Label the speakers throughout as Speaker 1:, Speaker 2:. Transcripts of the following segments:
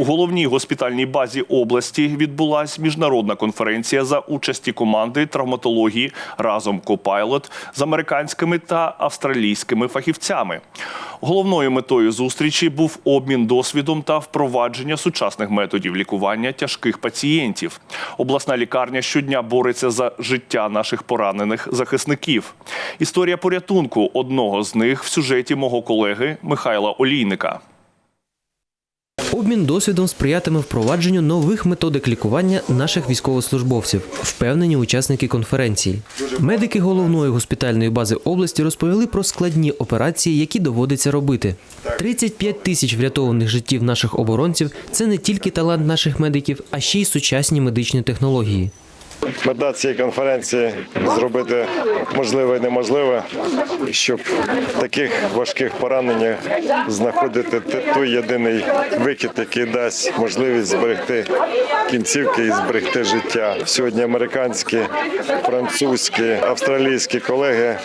Speaker 1: У головній госпітальній базі області відбулась міжнародна конференція за участі команди травматології разом Копайлот з американськими та австралійськими фахівцями. Головною метою зустрічі був обмін досвідом та впровадження сучасних методів лікування тяжких пацієнтів. Обласна лікарня щодня бореться за життя наших поранених захисників. Історія порятунку одного з них в сюжеті мого колеги Михайла Олійника.
Speaker 2: Обмін досвідом сприятиме впровадженню нових методик лікування наших військовослужбовців, впевнені учасники конференції. Медики головної госпітальної бази області розповіли про складні операції, які доводиться робити. 35 тисяч врятованих життів наших оборонців це не тільки талант наших медиків, а ще й сучасні медичні технології.
Speaker 3: Мета цієї конференції зробити можливе і неможливе, щоб таких важких пораненнях знаходити той єдиний вихід, який дасть можливість зберегти кінцівки і зберегти життя. Сьогодні американські, французькі, австралійські колеги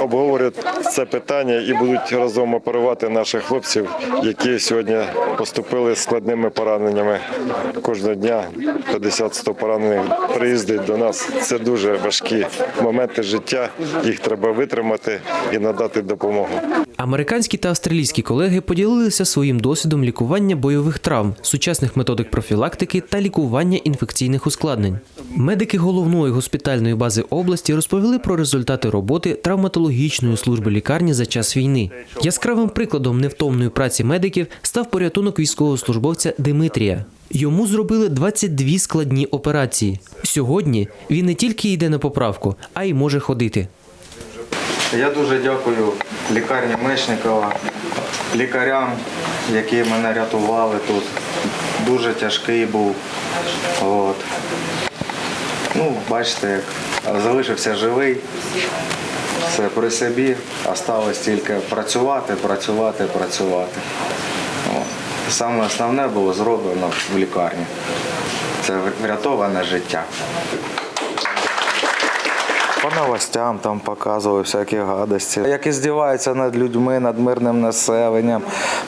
Speaker 3: обговорюють це питання і будуть разом оперувати наших хлопців, які сьогодні поступили складними пораненнями. Кожного дня 50-100 поранених приїздять до нас. Це дуже важкі моменти життя. Їх треба витримати і надати допомогу.
Speaker 2: Американські та австралійські колеги поділилися своїм досвідом лікування бойових травм, сучасних методик профілактики та лікування інфекційних ускладнень. Медики головної госпітальної бази області розповіли про результати роботи травматологічної служби лікарні за час війни. Яскравим прикладом невтомної праці медиків став порятунок військовослужбовця Димитрія. Йому зробили 22 складні операції. Сьогодні він не тільки йде на поправку, а й може ходити.
Speaker 4: Я дуже дякую лікарні Мечникова, лікарям, які мене рятували тут. Дуже тяжкий був. От. Ну, бачите, як залишився живий, все при собі, осталось тільки працювати, працювати, працювати. От. Саме основне було зроблено в лікарні. Це врятоване життя. По новостям там показували всякі гадості. Як і здіваються над людьми, над мирним населенням.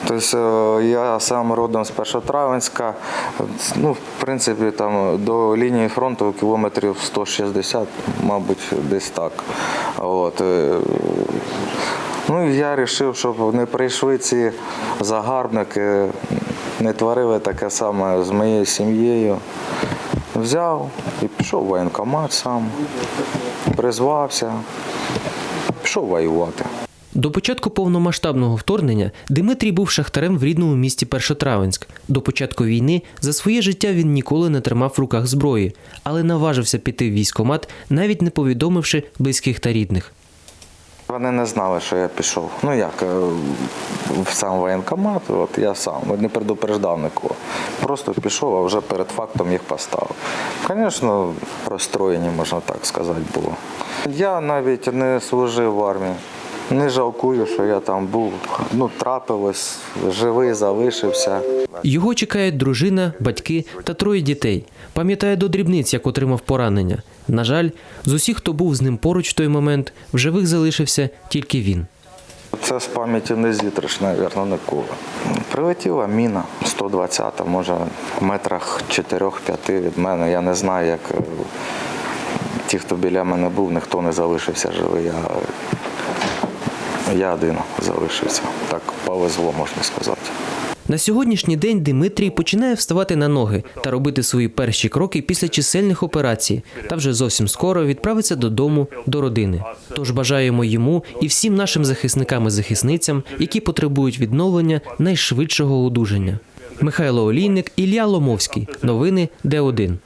Speaker 4: Тобто е, я сам родом з Першотравенська. Ну, в принципі, там до лінії фронту кілометрів 160, мабуть, десь так. От. е, Ну і я вирішив, щоб не прийшли ці загарбники, не творили таке саме з моєю сім'єю. Взяв і пішов в воєнкомат сам, призвався, пішов воювати.
Speaker 2: До початку повномасштабного вторгнення Дмитрій був шахтарем в рідному місті Першотравенськ. До початку війни за своє життя він ніколи не тримав в руках зброї, але наважився піти в військкомат, навіть не повідомивши близьких та рідних.
Speaker 4: Вони не знали, що я пішов. Ну як, е, в сам воєнкомат, от я сам не предупреждав нікого. Просто пішов, а вже перед фактом їх поставив. Звісно, розстроєні, можна так сказати, було. Я навіть не служив в армії. Не жалкую, що я там був. Ну, трапилось, живий залишився.
Speaker 2: Його чекають дружина, батьки та троє дітей. Пам'ятає до дрібниць, як отримав поранення. На жаль, з усіх, хто був з ним поруч в той момент, в живих залишився тільки він.
Speaker 4: Це з пам'яті не зітриш, мабуть, ніколи. Прилетіла міна 120, може, в метрах 4-5 від мене. Я не знаю, як е, ті, хто біля мене був, ніхто не залишився живий. Я, я один залишився. Так повезло, можна сказати.
Speaker 2: На сьогоднішній день Дмитрій починає вставати на ноги та робити свої перші кроки після чисельних операцій, та вже зовсім скоро відправиться додому до родини. Тож бажаємо йому і всім нашим захисникам і захисницям, які потребують відновлення найшвидшого одужання. Михайло Олійник, Ілля Ломовський. Новини Д1.